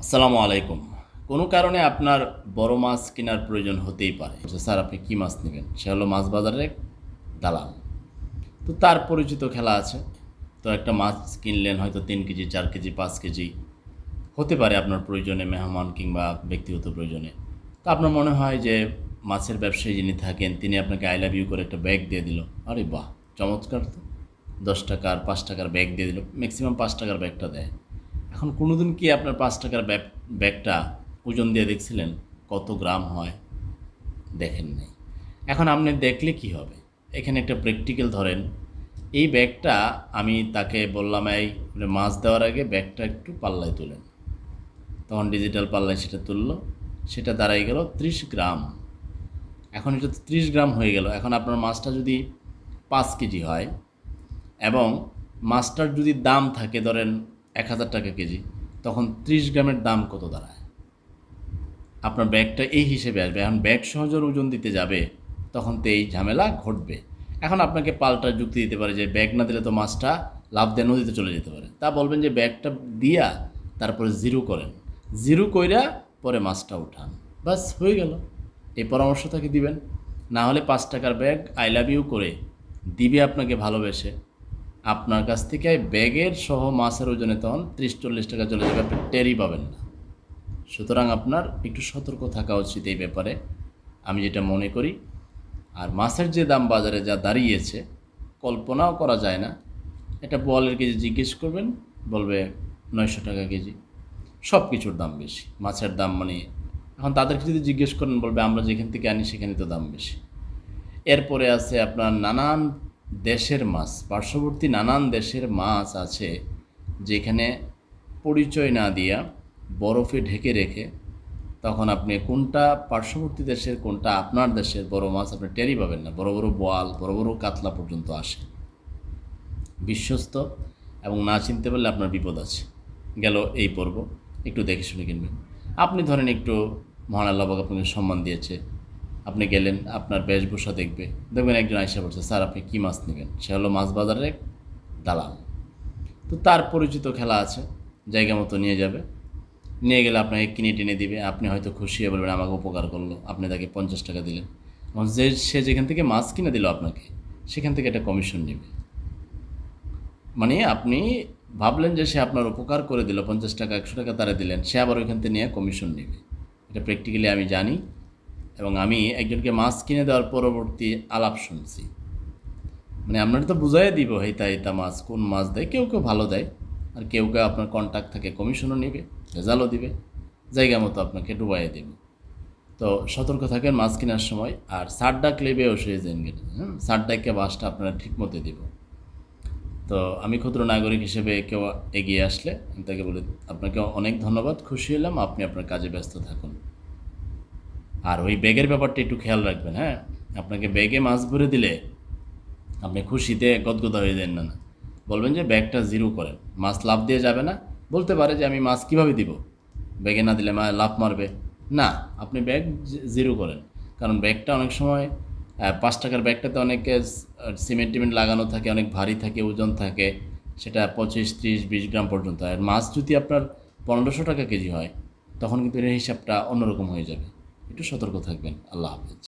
আসসালামু আলাইকুম। কোনো কারণে আপনার বড় মাছ কেনার প্রয়োজন হতেই পারে। বলছে, স্যার আপনি কী মাছ নেবেন? সে হলো মাছ বাজারের এক দালাল। তো তার পরিচিত খেলা আছে। তো একটা মাছ কিনলেন হয়তো তিন কেজি চার কেজি পাঁচ কেজি। হতে পারে আপনার প্রয়োজনে মেহমান কিংবা ব্যক্তিগত প্রয়োজনে। তো আপনার মনে হয় যে মাছের ব্যবসায়ী যিনি থাকেন তিনি আপনাকে আই লাভ ইউ করে একটা ব্যাগ দিয়ে দিল। আরে বাহ চমৎকার তো। দশ টাকার পাঁচ টাকার ব্যাগ দিয়ে দিল। ম্যাক্সিমাম পাঁচ টাকার ব্যাগটা দেয়। এখন কোনোদিন কি আপনার পাঁচ টাকার ব্যাগ, ব্যাগটা ওজন দিয়ে দেখছিলেন কত গ্রাম হয়? দেখেন নাই। এখন আপনি দেখলে কি হবে? এখানে একটা প্র্যাকটিক্যাল ধরেন, এই ব্যাগটা আমি তাকে বললাম, এই মাছ দেওয়ার আগে ব্যাগটা একটু পাল্লায় তুলেন। তখন ডিজিটাল পাল্লায় সেটা তুললো, সেটা দাঁড়াই গেল ত্রিশ গ্রাম। এখন এটা তো ত্রিশ গ্রাম হয়ে গেল। এখন আপনার মাছটা যদি পাঁচ কেজি হয় এবং মাছটার যদি দাম থাকে ধরেন এক হাজার টাকা কেজি, তখন ত্রিশ গ্রামের দাম কত দাঁড়ায়? আপনার ব্যাগটা এই হিসেবে আসবে, এখন ব্যাগ সহজের ওজন দিতে যাবে, তখন তো এই ঝামেলা ঘটবে। এখন আপনাকে পাল্টা যুক্তি দিতে পারে যে ব্যাগ না দিলে তো মাছটা লাভ দেয় নদীতে চলে যেতে পারে। তা বলবেন যে ব্যাগটা দিয়া তারপরে জিরো করেন। জিরো কইরা পরে মাছটা উঠান। বাস হয়ে গেল। এই পরামর্শ তাকে দিবেন। না হলে পাঁচ টাকার ব্যাগ আই লাভ ইউ করে দিবে আপনাকে ভালোবেসে। আপনার কাছ থেকে ব্যাগের সহ মাছের ওজনে তখন ত্রিশ চল্লিশ টাকা চলে যাবে, আপনি টেরই পাবেন না। সুতরাং আপনার একটু সতর্ক থাকা উচিত এই ব্যাপারে। আমি যেটা মনে করি, আর মাছের যে দাম বাজারে যা দাঁড়িয়েছে, কল্পনাও করা যায় না। এটা বলের কেজি জিজ্ঞেস করবেন, বলবে নয়শো টাকা কেজি। সব কিছুর দাম বেশি, মাছের দাম মানে এখন তাদেরকে যদি জিজ্ঞেস করেন, বলবে আমরা যেখান থেকে আনি সেখানে তো দাম বেশি। এরপরে আছে আপনার নানান দেশের মাছ, পার্শ্ববর্তী নানান দেশের মাছ আছে যেখানে পরিচয় না দিয়া বরফে ঢেকে রেখে তখন আপনি কোনটা পার্শ্ববর্তী দেশের, কোনটা আপনার দেশের বড় মাছ আপনি টেরই পাবেন না। বড় বড় বোয়াল, বড় বড় কাতলা পর্যন্ত আসে। বিশ্বস্ত এবং না চিনতে পারলে আপনার বিপদ আছে। গেল এই পর্ব। একটু দেখে শুনে কিনবেন। আপনি ধরেন একটু মহান আল্লাহবাক আপনাকে সম্মান দিয়েছে। আপনি গেলেন, আপনার বেশভূষা দেখবে। দেখবেন একজন আইসা বলছে স্যার, আপনি কী মাছ নেবেন? সে হলো মাছ বাজারের দালাল। তো তার পরিচিত খেলা আছে, জায়গা মতো নিয়ে যাবে। নিয়ে গেলে আপনাকে কিনে টেনে দিবে। আপনি হয়তো খুশি হয়ে বলবেন, আমাকে উপকার করল, আপনি তাকে পঞ্চাশ টাকা দিলেন। এবং যে, সে যেখান থেকে মাছ কিনে দিল আপনাকে, সেখান থেকে একটা কমিশন নেবে। মানে আপনি ভাবলেন যে সে আপনার উপকার করে দিল, পঞ্চাশ টাকা, একশো টাকা তারা দিলেন, সে আবার ওইখান থেকে নিয়ে কমিশন নেবে। এটা প্র্যাকটিক্যালি আমি জানি। এবং আমি একজনকে মাছ কিনে দেওয়ার পরবর্তী আলাপ শুনছি। মানে আপনার তো বুঝাই দিব হেতা হেতা মাছ কোন মাছ দেয়? কেউ কেউ ভালো দেয়। আর কেউ কেউ আপনার কন্ট্যাক্ট থাকে কমিশনও নেবে, রেজাল্টও দিবে, জায়গা মতো আপনাকে ডুবাইয়ে দেবে। তো সতর্ক থাকেন মাছ কেনার সময়। আর সার ডাক লেবে শুয়ে যান গেলে হ্যাঁ? সার ডাককে বাসটা আপনারা ঠিক মতো দিব। তো আমি ক্ষুদ্র নাগরিক হিসেবে কেউ এগিয়ে আসলে আমি তাকে বলে আপনাকে অনেক ধন্যবাদ, খুশি হলাম, আপনি আপনার কাজে ব্যস্ত থাকুন। আর ওই ব্যাগের ব্যাপারটা একটু খেয়াল রাখবেন হ্যাঁ? আপনাকে ব্যাগে মাছ ভরে দিলে আপনি খুশিতে গদগদা হয়ে যান না না। বলবেন যে ব্যাগটা জিরো করেন মাছ লাভ দিয়ে যাবে না। বলতে পারে যে আমি মাছ কীভাবে দিব? ব্যাগে না দিলে মা লাভ মারবে। না, আপনি ব্যাগ জিরো করেন। কারণ ব্যাগটা অনেক সময় পাঁচ টাকার ব্যাগটাতে অনেকে সিমেন্ট টিমেন্ট লাগানো থাকে, অনেক ভারী থাকে, ওজন থাকে। সেটা পঁচিশ, ত্রিশ, বিশ গ্রাম পর্যন্ত। আর মাছ যদি আপনার পনেরোশো টাকা কেজি হয়, তখন কিন্তু এর হিসাবটা অন্যরকম হয়ে যাবে। একটু সতর্ক থাকবেন। আল্লাহ হাফেজ।